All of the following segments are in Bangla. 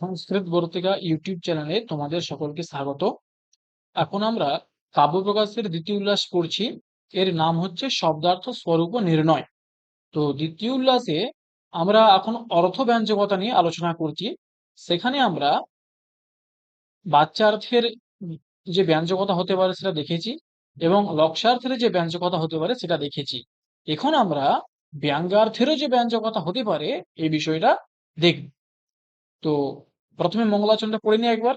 সংস্কৃত বর্তিকা ইউটিউব চ্যানেলে তোমাদের সকলকে স্বাগত। এখন আমরা কাব্য প্রকাশের দ্বিতীয় উল্লাস পড়ছি। এর নাম হচ্ছে শব্দার্থ স্বরূপ নির্ণয়। তো দ্বিতীয় উল্লাসে আমরা এখন অর্থ ব্যঞ্জকতা নিয়ে আলোচনা করছি। সেখানে আমরা বাচ্চার্থের যে ব্যঞ্জকতা হতে পারে সেটা দেখেছি এবং লক্ষ্যার্থের যে ব্যঞ্জকতা হতে পারে সেটা দেখেছি। এখন আমরা ব্যঙ্গার্থেরও যে ব্যঞ্জকতা হতে পারে এই বিষয়টা দেখব। তো প্রথমে মঙ্গলাচরণটা পড়ে নিই একবার।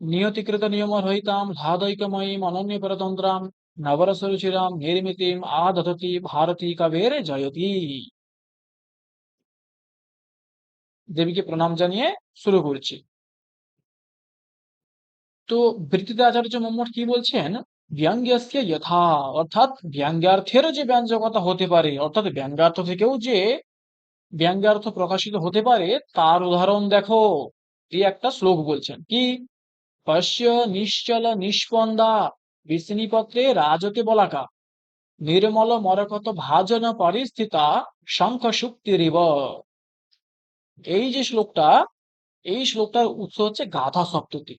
নিয়তিকৃত নিয়ম রহিতাম ধাদৈকময়ীম অনন্য পরতন্ত্রাম নবরসরুচিরাম, নির্মিতিম, আদধতি, ভারতী কাবের জয়তী। দেবীকে প্রণাম জানিয়ে শুরু করছি। তো বৃত্তিতে আচার্য মোহাম্মদ কি বলছেন? ব্যঙ্গ্যস্য যথা, অর্থাৎ ব্যঙ্গার্থেরও যে ব্যঞ্জকতা হতে পারে, অর্থাৎ ব্যঙ্গার্থ থেকেও যে ব্যঙ্গার্থ প্রকাশিত হতে পারে, তার উদাহরণ দেখো। এই একটা শ্লোক বলছেন? কি? পশ্য নিশ্চল নিষ্পন্দা বিষ্ণিপত্রে রাজতে বলাকা। নির্মল মরকত ভাজন পরিস্থিতা শঙ্খ শুক্তিরিব এই যে শ্লোকটা, এই শ্লোকটার উৎস হচ্ছে গাথা সপ্ততি।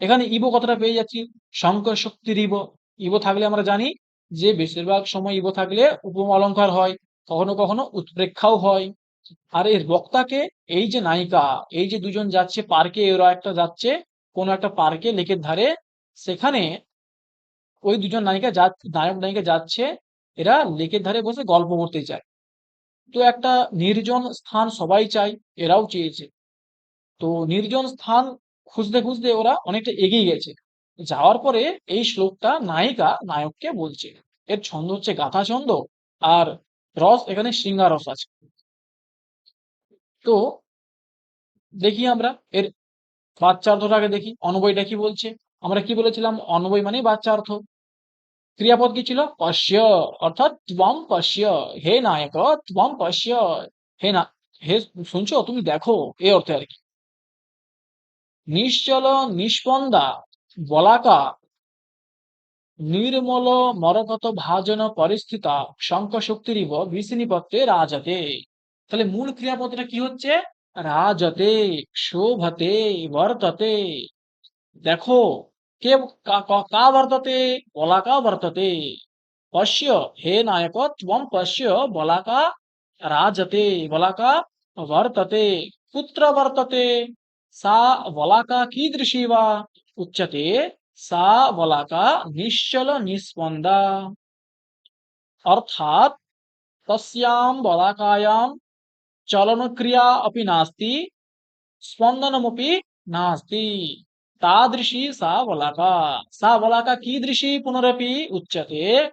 এখানে ইবো কথাটা পেয়ে যাচ্ছি শঙ্খ শক্তির ইব ইবো থাকলে আমরা জানি যে বেশিরভাগ সময় ইবো থাকলে উপম অলঙ্কার হয়, কখনো কখনো উৎপ্রেক্ষাও হয়। আর এর বক্তাকে এই যে নায়িকা, এই যে দুজন যাচ্ছে পার্কে এরা একটা যাচ্ছে কোনো একটা পার্কে, লেকের ধারে। সেখানে ওই দুজন নায়িকা যা, নায়ক নায়িকা যাচ্ছে, এরা লেকের ধারে বসে গল্প করতে চায়। তো একটা নির্জন স্থান সবাই চায়, এরাও চেয়েছে। তো নির্জন স্থান খুঁজতে খুঁজতে ওরা অনেকটা এগিয়ে গেছে। যাওয়ার পরে এই শ্লোকটা নায়িকা নায়ককে বলছে। এর ছন্দ হচ্ছে গাথা ছন্দ আর রস এখানে শৃঙ্গার রস আছে। তো দেখি আমরা, এর বাচ্চার্থটাকে দেখি। অনবয়টা কি বলছে? আমরা কি বলেছিলাম? অনবয় মানে বাচ্চার্থ ক্রিয়াপদ কি ছিল? পশ্য, অর্থাৎ ত্বম পশ্য। হে নায়ক ত্বম পশ্য। হে না, হে শুনছো? তুমি দেখো এই অর্থে আর কি। নিশ্চল, নিষ্পন্দা, বলাকা, নির্মল মরকত ভাজন, পরিস্থিতা, শঙ্খ শক্তিরিব বিশিনিপত্রে রাজতে। তাহলে মূল ক্রিয়াপদটা কি হচ্ছে? রাজতে শোভতে বর্ততে। দেখো, কে কা বর্ততে? বলাকা বর্ততে। পশ্য, হে নায়ক ত্বম পশ্য, বলাকা রাজতে। বলাকা বর্ততে। কুত্র বর্ততে। সা, বলাকা কীদৃশী বা? উচ্চতে। সা, বলাকা নিশ্চল নিস্পন্দা অর্থাৎ, তস্যাম, বলাকায়াম चलनक्रिया अपि नास्ति, स्पन्दनमपि नास्ति। तादृशी सा वलाका सा वलाका कीदृशी पुनरपि उच्यते।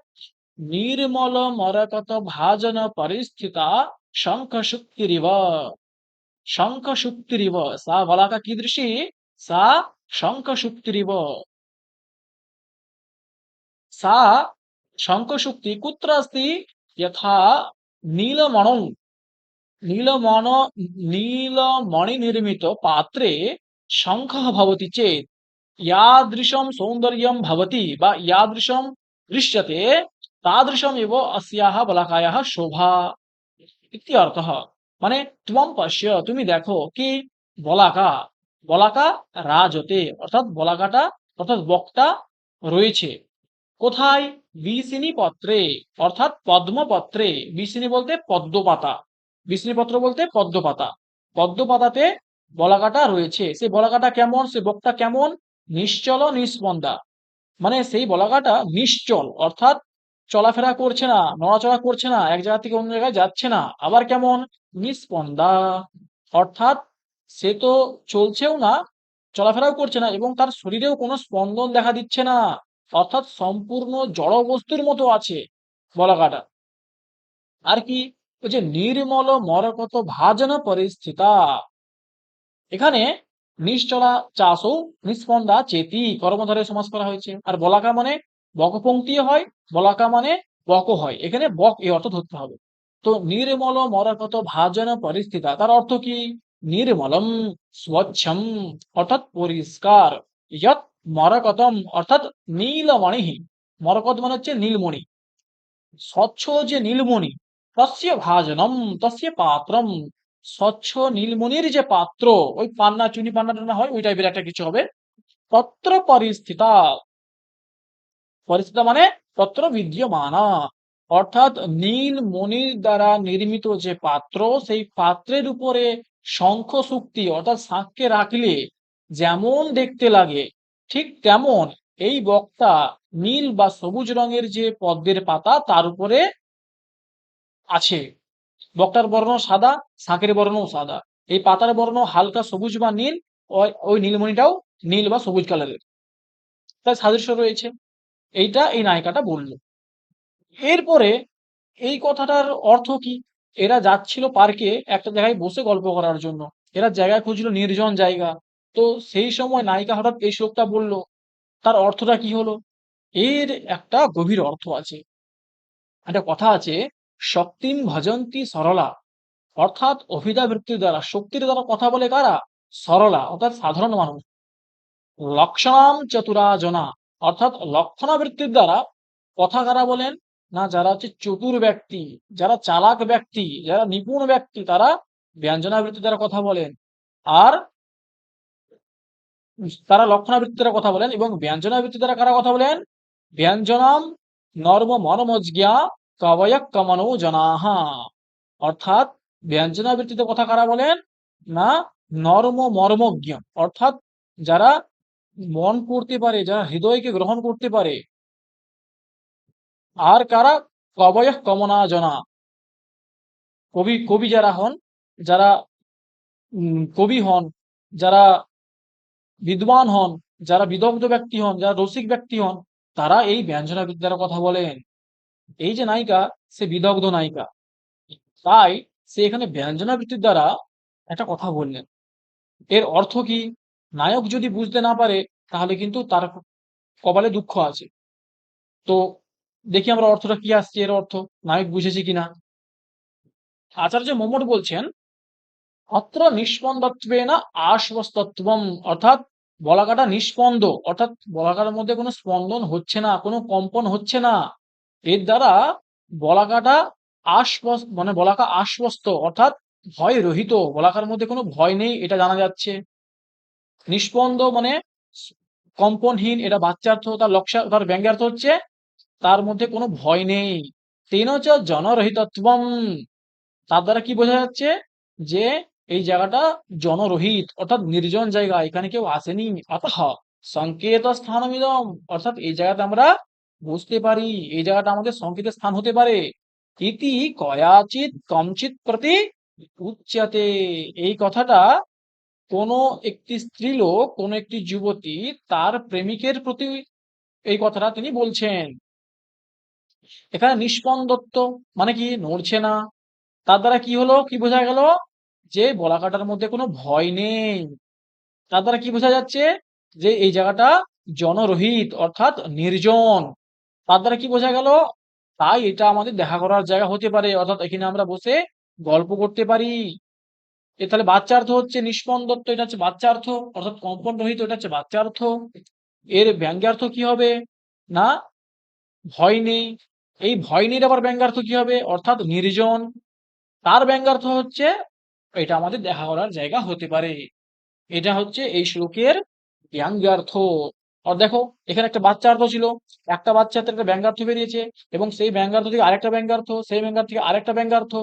निर्मल मरकत भाजन परिस्थिता शङ्खशुक्तिरिव। शङ्खशुक्तिरिव। सा वलाका कीदृशी? सा शङ्खशुक्तिरिव। सा शङ्खशुक्ति कुत्र अस्ति? यथा नीलमणौ। নীলমন নীলমণি নির্মিত পাত্রে শঙ্খ ভবতি চেত ইয়াদৃশম সৌন্দর্যম ভবতি বা ইয়াদৃশম দৃশ্যতে তাদৃশম এব অস্যাহ বলাকায় শোভা ইতি অর্থ মানে তুম পশ্য তুমি দেখো কি বলাকা বলাকা রাজতে অর্থাৎ বলাকাটা অর্থাৎ বক্তা রয়েছে। কোথায়? বিসিনি পত্রে অর্থাৎ পদ্মপত্রে। বিসিনি বলতে পদ্মপাতা। বিসিনি পত্র বলতে পদ্মপাতা। পদ্মপাতাতে বলাকাটা রয়েছে। সেই বলাকাটা কেমন? সে বক্তা কেমন? নিশ্চল নিস্পন্দা মানে সেই বলাকাটা নিশ্চল, অর্থাৎ চলাফেরা করছে না, নড়াচড়া করছে না, এক জায়গা থেকে অন্য জায়গায় যাচ্ছে না, আবার কেমন? নিস্পন্দা অর্থাৎ সে তো চলছেও না, চলাফেরাও করছে না এবং তার শরীরেও কোনো স্পন্দন দেখা দিচ্ছে না, অর্থাৎ সম্পূর্ণ জড় বস্তুর মতো আছে বলাকাটা। আর কি? ওই যে নির্মল মরকত ভাজন পরিস্থিতা। এখানে নিশ্চলা চাষও নিস্পন্দা চেতি কর্মধারে সমাজ করা হয়েছে। আর বলাকা মানে বকপঙ্ক্তি হয়, বলাকা মানে বক হয়। এখানে বক এই অর্থ ধরতে হবে। তো নির্মল মরকত ভাজন পরিস্থিতা, তার অর্থ কি? নির্মলম স্বচ্ছম, অর্থাৎ পরিষ্কার। মরকতম, অর্থাৎ নীলমণি মরকত মানে হচ্ছে নীলমণি। স্বচ্ছ যে নীলমণি তস্য ভাজনম তস্য পাত্রম স্বচ্ছ নীলমণির যে পাত্র ওই পান্না চুনি পান্না টান্না হয় ওই টাইপের একটা কিছু হবে। তত্র পরিস্থিতা পরিস্থিতা মানে তত্র বিদ্যমানা। অর্থাৎ নীল মণির দ্বারা নির্মিত যে পাত্র, সেই পাত্রের উপরে শঙ্খ সুক্তি অর্থাৎ শাঁখকে রাখলে যেমন দেখতে লাগে, ঠিক তেমন এই বক্তা নীল বা সবুজ রঙের যে পদ্মের পাতা, তার উপরে আছে। বক্তার বর্ণ সাদা, শাঁখের বর্ণও সাদা। এই পাতার বর্ণ হালকা সবুজ বা নীল, ওই- নীলমণিটাও নীল বা সবুজ কালারের। তাই সাদৃশ্য রয়েছে। এইটা এই নায়িকাটা বলল। এরপরে এই কথাটার অর্থ কি? এরা যাচ্ছিল পার্কে একটা জায়গায় বসে গল্প করার জন্য। এরা জায়গা খুঁজছিল নির্জন জায়গা। তো সেই সময় নায়িকা হঠাৎ এই শ্লোকটা বলল। তার অর্থটা কি হলো? এর একটা গভীর অর্থ আছে। একটা কথা আছে শক্তিম ভজন্তি সরলা। অর্থাৎ অভিধাবৃত্তির দ্বারা শক্তির দ্বারা কথা বলে কারা? সরলা, অর্থাৎ সাধারণ মানুষ। লক্ষণাম চতুরা জনা অর্থাৎ লক্ষণাবৃত্তির দ্বারা কথা কারা বলেন? না, যারা হচ্ছে চতুর ব্যক্তি, যারা চালাক ব্যক্তি, যারা নিপুণ ব্যক্তি, তারা ব্যঞ্জনাবৃত্তি দ্বারা কথা বলেন। আর তারা লক্ষণাবৃত্তি দ্বারা কথা বলেন এবং ব্যঞ্জনাবৃত্তি দ্বারা কারা কথা বলেন? ব্যঞ্জনাম নর্ম মর্মজ্ঞা কবয়ক কমনো জনাহা অর্থাৎ ব্যঞ্জনাবৃত্তিতে কথা কারা বলেন? না, নর্ম মর্মজ্ঞ। অর্থাৎ যারা মন করতে পারে, যারা হৃদয়কে গ্রহণ করতে পারে, আর কারা কবয় কমনা জনা। কবি কবি যারা হন, যারা কবি হন, যারা বিদ্বান হন, যারা বিদগ্ধ ব্যক্তি হন, যারা রসিক ব্যক্তি হন, তারা এই ব্যঞ্জনা বিদ্যার কথা বলেন। এই যে নায়িকা, সে বিদগ্ধ নায়িকা। তাই সে এখানে ব্যঞ্জনাবৃত্তির দ্বারা একটা কথা বললেন। এর অর্থ কি? নায়ক যদি বুঝতে না পারে, তাহলে কিন্তু তার কপালে দুঃখ আছে। তো দেখি আমরা অর্থটা কি আসছে, এর অর্থ। নায়ক বুঝেছে কিনা? আচার্য মোমট বলছেন, অত্র নিষ্পন্দত্বে না আশ্বস্তত্বম অর্থাৎ বলাকাটা নিষ্পন্দ। অর্থাৎ বলাকাটার মধ্যে কোনো স্পন্দন হচ্ছে না, কোনো কম্পন হচ্ছে না। এর দ্বারা বলাকাটা আশ্বস্ত মানে বলাকা আশ্বস্ত, অর্থাৎ ভয় রহিত বলাকার মধ্যে কোনো ভয় নেই, এটা জানা যাচ্ছে। নিষ্পন্দ মানে কম্পনহীন, এটা বাচ্চার্থ তার লক্ষ্য, তার ব্যঙ্গার্থ হচ্ছে তার মধ্যে কোনো ভয় নেই। তেন জনরহিতত্বম। তার দ্বারা কি বোঝা যাচ্ছে? যে এই জায়গাটা জনরহিত, অর্থাৎ নির্জন জায়গা, এখানে কেউ আসেনি। অতঃ সংকেত স্থানমিদম, অর্থাৎ এই জায়গাতে আমরা বুঝতে পারি এই জায়গাটা আমাদের সংকেতের স্থান হতে পারে। ইতি কয়াচিত কমচিত প্রতি উচ্চাতে। এই কথাটা কোনো একটি স্ত্রীলোক কোনো একটি যুবতী তার প্রেমিকের প্রতি এই কথাটা তিনি বলছেন। এখানে নিষ্পন্দত্ব মানে কি? নড়ছে না। তার দ্বারা কি হলো? কি বোঝা গেল? যে বলাকাটার মধ্যে কোনো ভয় নেই। তার দ্বারা কি বোঝা যাচ্ছে? যে এই জায়গাটা জনরহিত, অর্থাৎ নির্জন। তার দ্বারা কি বোঝা গেল? তাই এটা আমাদের দেখা করার জায়গা হতে পারে। অর্থাৎ এখানে আমরা বসে গল্প করতে পারি। এ তাহলে বাচ্চার্থ হচ্ছে নিষ্পন্দত্ব এটা হচ্ছে বাচ্চার্থ অর্থাৎ কম্পন রহিত, এটা হচ্ছে বাচ্চার্থ এর ব্যঙ্গার্থ কি হবে? না, ভয় নেই। এই ভয় নেই আবার ব্যঙ্গার্থ কি হবে? অর্থাৎ নির্জন। তার ব্যঙ্গার্থ হচ্ছে, এটা আমাদের দেখা করার জায়গা হতে পারে। এটা হচ্ছে এই শ্লোকের ব্যঙ্গ্যার্থ আর দেখো, এখানে একটা বাচ্চার্থ ছিল, একটা বাচ্চাতে একটা ব্যঙ্গ্যার্থ বেরিয়েছে, এবং সেই ব্যঙ্গ্যার্থ থেকে আরেকটা ব্যঙ্গ্যার্থ সেই ব্যঙ্গ্যার্থ থেকে আরেকটা ব্যঙ্গ্যার্থ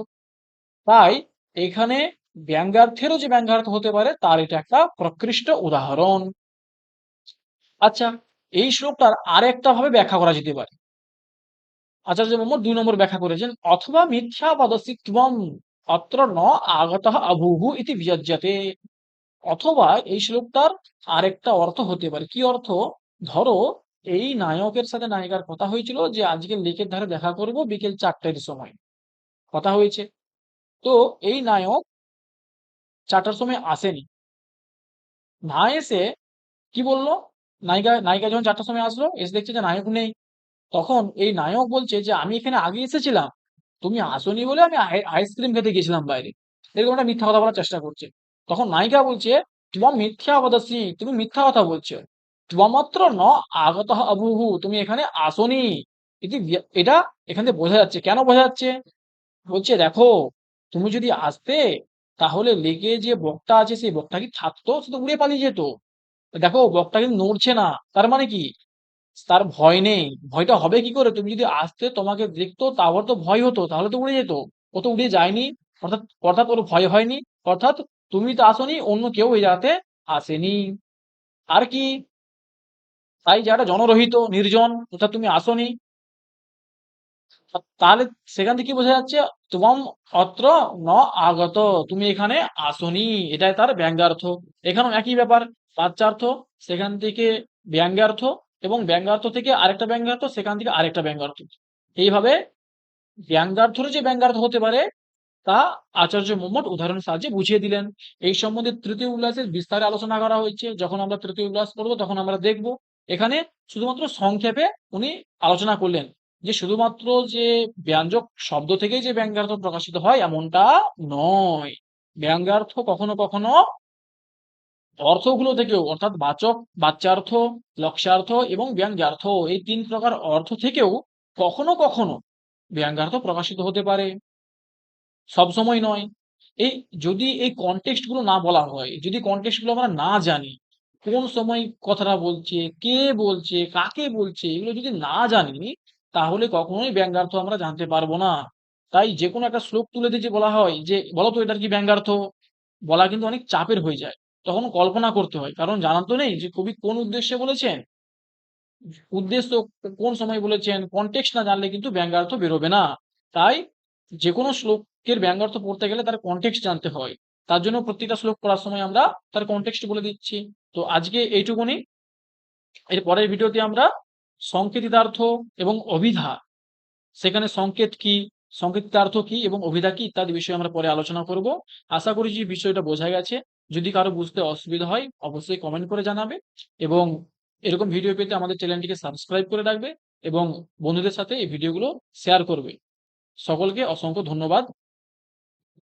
তাই এখানে ব্যঙ্গ্যার্থেরও যে ব্যঙ্গ্যার্থ হতে পারে, তার এটা একটা প্রকৃষ্ট উদাহরণ। আচ্ছা এই শ্লোকটার আরেকটা ভাবে ব্যাখ্যা করা যেতে পারে। আচার্য মোহাম্মদ দুই নম্বর ব্যাখ্যা করেছেন, অথবা মিথ্যা পদসিত্বম অত্র ন আগত অভূহু ইতি বিযজ্যতে। অথবা এই শ্লোকটার আরেকটা অর্থ হতে পারে। কি অর্থ? ধরো, এই নায়কের সাথে নায়িকার কথা হয়েছিল যে, আজকে লেকের ধারে দেখা করব বিকেল চারটের সময়। কথা হয়েছে। তো এই নায়ক চারটার সময় আসেনি। না এসে কি বলল? নায়িকা নায়িকা যখন চারটার সময় আসলো, এসে দেখছে যে নায়ক নেই। তখন এই নায়ক বলছে যে, আমি এখানে আগে এসেছিলাম। তুমি আসনি বলে আমি আইসক্রিম খেতে গেছিলাম বাইরে। এরকম একটা মিথ্যা কথা বলার চেষ্টা করছে। তখন নায়িকা বলছে তোমার মিথ্যা বদাসি, তুমি মিথ্যা কথা বলছো। তোমামাত্র ন আগত আবুহু, তুমি এখানে আসনি। এটি এখান থেকে বোঝা যাচ্ছে। কেন বোঝা যাচ্ছে? বলছে, দেখো, তুমি যদি আসতে, তাহলে লেগে যে বক্তা আছে, সেই বক্তা কি থাকতো? সে তো উড়ে পালিয়ে যেত। দেখো, বক্তা কিন্তু নড়ছে না। তার মানে কি? তার ভয় নেই। ভয়টা হবে কি করে? তুমি যদি আসতে, তোমাকে দেখতো তারপর তো ভয় হতো, তাহলে তো উড়ে যেত। ও তো উড়ে যায়নি। অর্থাৎ অর্থাৎ ওর ভয় হয়নি। অর্থাৎ তুমি তো আসোনি, অন্য কেউ এই জায়গাতে আসেনি। আর কি? তাই জায়গাটা জনরহিত, নির্জন অর্থাৎ তুমি আসোনি। তাহলে সেখান থেকে বোঝা যাচ্ছে, তুমম অত্র ন আগত, তুমি এখানে আসোনি। এটাই তার ব্যঙ্গার্থ। এখানেও একই ব্যাপার বাচ্চার্থ সেখান থেকে ব্যঙ্গার্থ এবং ব্যঙ্গার্থ থেকে আরেকটা ব্যঙ্গার্থ, সেখান থেকে আরেকটা ব্যঙ্গার্থ। এইভাবে ব্যঙ্গার্থর যে ব্যঙ্গার্থ হতে পারে তা আচার্য মোহাম্মদ উদাহরণের সাহায্যে বুঝিয়ে দিলেন। এই সম্বন্ধে তৃতীয় উল্লাসের বিস্তারে আলোচনা করা হয়েছে। যখন আমরা তৃতীয় উল্লাস পড়ব, তখন আমরা দেখব এখানে শুধুমাত্র সংক্ষেপে উনি আলোচনা করলেন যে শুধুমাত্র যে ব্যঞ্জক শব্দ থেকেই যে ব্যঙ্গার্থ প্রকাশিত হয় এমনটা নয়। ব্যঙ্গার্থ কখনো কখনো অর্থগুলো থেকেও, অর্থাৎ বাচক, বাচ্যার্থ, লক্ষ্যার্থ এবং ব্যঙ্গ্যার্থ এই তিন প্রকার অর্থ থেকেও কখনো কখনো ব্যঙ্গার্থ প্রকাশিত হতে পারে। সব সময় নয়। এই যদি এই কনটেক্সটগুলো না বলা হয়, যদি কনটেক্সটগুলো আমরা না জানি, কোন সময় কথাটা বলছে, কে বলছে, কাকে বলছে, এগুলো যদি না জানি, তাহলে কখনোই ব্যঙ্গার্থ আমরা জানতে পারব না। তাই যে কোনো একটা শ্লোক তুলে দিয়ে বলা হয় যে, বলো তো, এটার কি ব্যঙ্গার্থ? বলা কিন্তু অনেক চাপের হয়ে যায়। তখন কল্পনা করতে হয়। কারণ জানা তো নেই যে, কবি কোন উদ্দেশ্যে বলেছেন? উদ্দেশ্য কোন সময় বলেছেন? কনটেক্সট না জানলে কিন্তু ব্যঙ্গার্থ বেরোবে না। তাই যে কোনো শ্লোকের ব্যঙ্গার্থ পড়তে গেলে তার কনটেক্সট জানতে হয়। তার জন্য প্রত্যেকটা শ্লোক পড়ার সময় আমরা তার কনটেক্সট বলে দিচ্ছি। তো আজকে এইটুকুনি। এর পরের ভিডিওতে আমরা সংকেতিতার্থ এবং অভিধা। সেখানে সংকেত কি, সংকেতিতার্থ কি এবং অভিধা কি ইত্যাদি বিষয়ে আমরা পরে আলোচনা করব। আশা করি যে বিষয়টা বোঝা গেছে। যদি কারও বুঝতে অসুবিধা হয়, অবশ্যই কমেন্ট করে জানাবে এবং এরকম ভিডিও পেতে আমাদের চ্যানেলটিকে সাবস্ক্রাইব করে রাখবে এবং বন্ধুদের সাথে এই ভিডিওগুলো শেয়ার করবে। সকলকে অসংখ্য ধন্যবাদ।